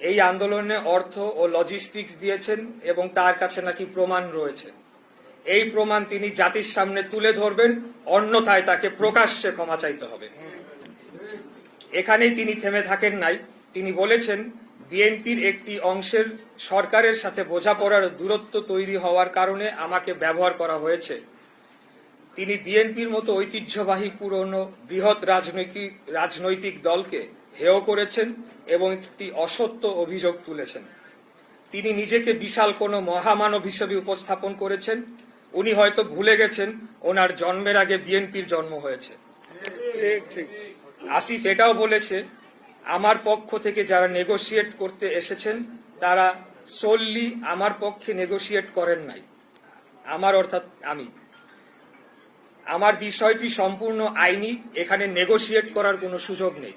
এই আন্দোলনে অর্থ ও লজিস্টিক্স দিয়েছেন এবং তার কাছে নাকি প্রমাণ রয়েছে। এই প্রমাণ তিনি জাতির সামনে তুলে ধরবেন, অন্যথায় তাকে প্রকাশ্যে ক্ষমা চাইতে হবে। এখানেই তিনি থেমে থাকেন নাই। তিনি বলেছেন, বিএনপির একটি অংশের সরকারের সাথে বোঝাপড়ার দূরত্ব তৈরি হওয়ার কারণে আমাকে ব্যবহার করা হয়েছে। তিনি বিএনপির মতো ঐতিহ্যবাহী পুরনো বৃহৎ রাজনৈতিক রাজনৈতিক দলকে হেয় করেছেন এবং একটি অসত্য অভিযোগ তুলেছেন। তিনি নিজেকে বিশাল কোনো মহামানব হিসেবে উপস্থাপন করেছেন। উনি হয়তো ভুলে গেছেন, ওনার জন্মের আগে বিএনপির জন্ম হয়েছে। আসিফ এটাও বলেছে, আমার পক্ষ থেকে যারা নেগোশিয়েট করতে এসেছেন, তারা সোললি আমার পক্ষে নেগোশিয়েট করেন নাই। আমার অর্থাৎ আমি। আমার বিষয়টি সম্পূর্ণ আইনি, এখানে নেগোশিয়েট করার কোনো সুযোগ নেই।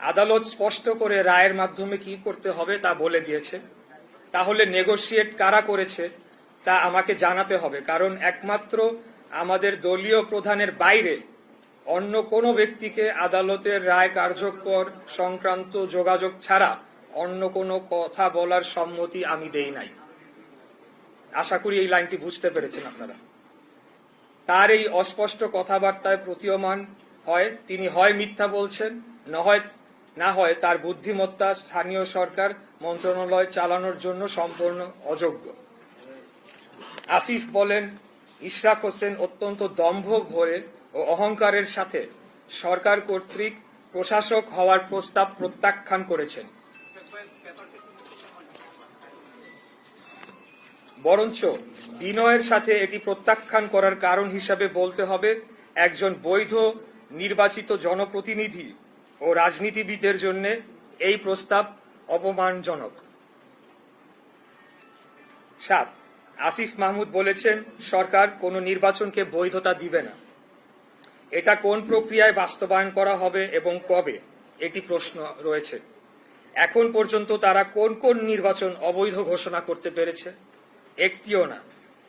আদালত স্পষ্ট করে রায়ের মাধ্যমে কি করতে হবে তা বলে দিয়েছে। তাহলে নেগোশিয়েট কারা করেছে তা আমাকে জানাতে হবে, কারণ একমাত্র আমাদের দলীয় প্রধানের বাইরে অন্য কোনো ব্যক্তিকে আদালতের রায় কার্যকর সংক্রান্ত যোগাযোগ ছাড়া অন্য কোনো কথা বলার সম্মতি আমি দেই নাই। আশা করি এই লাইনটি বুঝতে পেরেছেন আপনারা। তার এই অস্পষ্ট কথাবার্তায় প্রতীয়মান হয়, তিনি হয় মিথ্যা বলছেন না হয় না হয় তার বুদ্ধিমত্তা স্থানীয় সরকার মন্ত্রণালয় চালানোর জন্য সম্পূর্ণ অযোগ্য। আসিফ বলেন, ইশরাক হোসেন অত্যন্ত দম্ভ ভরে ও অহংকারের সাথে সরকার কর্তৃক প্রশাসক হওয়ার প্রস্তাব প্রত্যাখ্যান করেছেন। বরঞ্চ বিনয়ের সাথে এটি প্রত্যাখ্যান করার কারণ হিসাবে বলতে হবে, একজন বৈধ নির্বাচিত জনপ্রতিনিধি ও রাজনীতিবিদের জন্য এই প্রস্তাব অপমানজনক। সাত, আসিফ মাহমুদ বলেছেন, সরকার কোনো নির্বাচনকে বৈধতা দিবে না। এটা কোন প্রক্রিয়ায় বাস্তবায়ন করা হবে এবং কবে, এটি প্রশ্ন রয়েছে। এখন পর্যন্ত তারা কোন কোন নির্বাচন অবৈধ ঘোষণা করতে পেরেছে, একটিও না।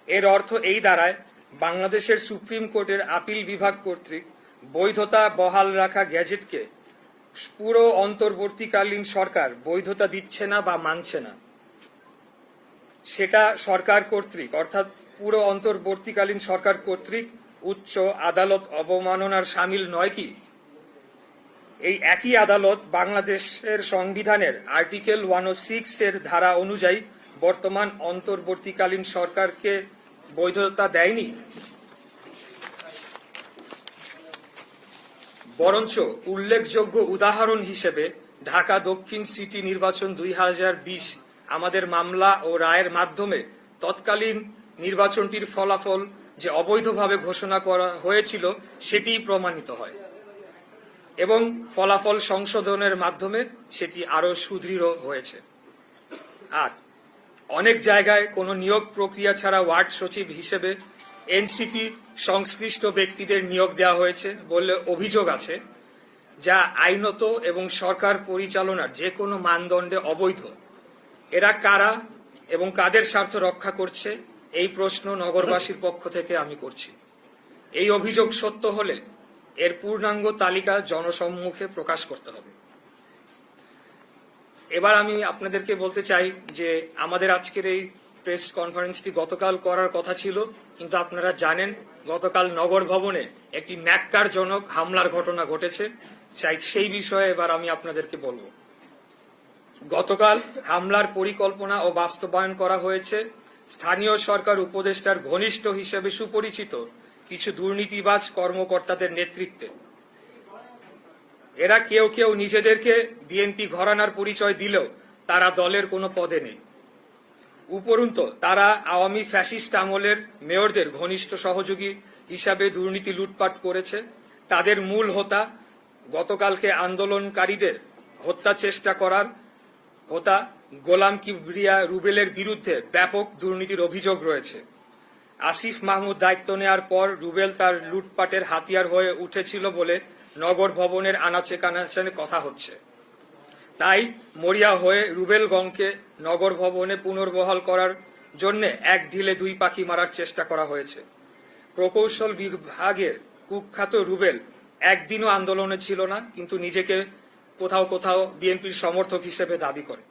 এর অর্থ এই দাঁড়ায়, বাংলাদেশের সুপ্রিম কোর্টের আপিল বিভাগ কর্তৃক বৈধতা বহাল রাখা গ্যাজেটকে পুরো অন্তর্বর্তীকালীন সরকার বৈধতা দিচ্ছে না বা মানছে না। সেটা সরকার কর্তৃক, অর্থাৎ পুরো অন্তর্বর্তীকালীন সরকার কর্তৃক উচ্চ আদালত অবমাননার সামিল নয় কি? এই একই আদালত বাংলাদেশের সংবিধানের আর্টিকেল ওয়ান ও সিক্স এর ধারা অনুযায়ী বর্তমান অন্তর্বর্তীকালীন সরকারকে বৈধতা দেয়নি। বরঞ্চ উল্লেখযোগ্য উদাহরণ হিসেবে ঢাকা দক্ষিণ সিটি নির্বাচন দুই হাজার বিশ আমাদের মামলা ও রায়ের মাধ্যমে তৎকালীন নির্বাচনটির ফলাফল যে অবৈধভাবে ঘোষণা করা হয়েছিল সেটিই প্রমাণিত হয় এবং ফলাফল সংশোধনের মাধ্যমে সেটি আরও সুদৃঢ় হয়েছে। আর অনেক জায়গায় কোনো নিয়োগ প্রক্রিয়া ছাড়া ওয়ার্ড সচিব হিসেবে এনসিপি সংশ্লিষ্ট ব্যক্তিদের নিয়োগ দেওয়া হয়েছে বলে অভিযোগ আছে, যা আইনত এবং সরকার পরিচালনার যে কোনো মানদণ্ডে অবৈধ। এরা কারা এবং কাদের স্বার্থ রক্ষা করছে, এই প্রশ্ন নগরবাসীর পক্ষ থেকে আমি করছি। এই অভিযোগ সত্য হলে এর পূর্ণাঙ্গ তালিকা জনসম্মুখে প্রকাশ করতে হবে। এবার আমি আপনাদেরকে বলতে চাই যে আমাদের আজকের এই প্রেস কনফারেন্সটি গতকাল করার কথা ছিল, কিন্তু আপনারা জানেন, গতকাল নগর ভবনে একটি ন্যাক্কারজনক হামলার ঘটনা ঘটেছে। সেই বিষয়ে এবার আমি আপনাদেরকে বলব। গতকাল হামলার পরিকল্পনা ও বাস্তবায়ন করা হয়েছে। স্থানীয় সরকার উপদেষ্টার ঘনিষ্ঠ হিসেবে সুপরিচিত কিছু দুর্নীতিবাজ কর্মকর্তাদের নেতৃত্বে। এরা কেউ কেউ নিজেদেরকে বিএনপি ঘরানার পরিচয় দিলেও তারা দলের কোনো পদে নেই। উপরন্ত, তারা আওয়ামী ফ্যাসিস্ট আমলের মেয়রদের ঘনিষ্ঠ সহযোগী হিসাবে দুর্নীতি লুটপাট করেছে। তাদের মূল হোতা গতকালকে আন্দোলনকারীদের হত্যা চেষ্টা করার হোতা গোলাম কিবরিয়া রুবেলের বিরুদ্ধে ব্যাপক দুর্নীতির অভিযোগ রয়েছে। আসিফ মাহমুদ দায়িত্ব নেওয়ার পর রুবেল তার লুটপাটের হাতিয়ার হয়ে উঠেছিল বলে নগর ভবনের আনাচে কানাচে কথা হচ্ছে। তাই মরিয়া হয়ে রুবেলগঞ্জকে নগর ভবনে পুনর্বহাল করার জন্য এক ঢিলে দুই পাখি মারার চেষ্টা করা হয়েছে। প্রকৌশল বিভাগের কুখ্যাত রুবেল একদিনও আন্দোলনে ছিল না, কিন্তু নিজেকে কোথাও কোথাও বিএনপির সমর্থক হিসেবে দাবি করে।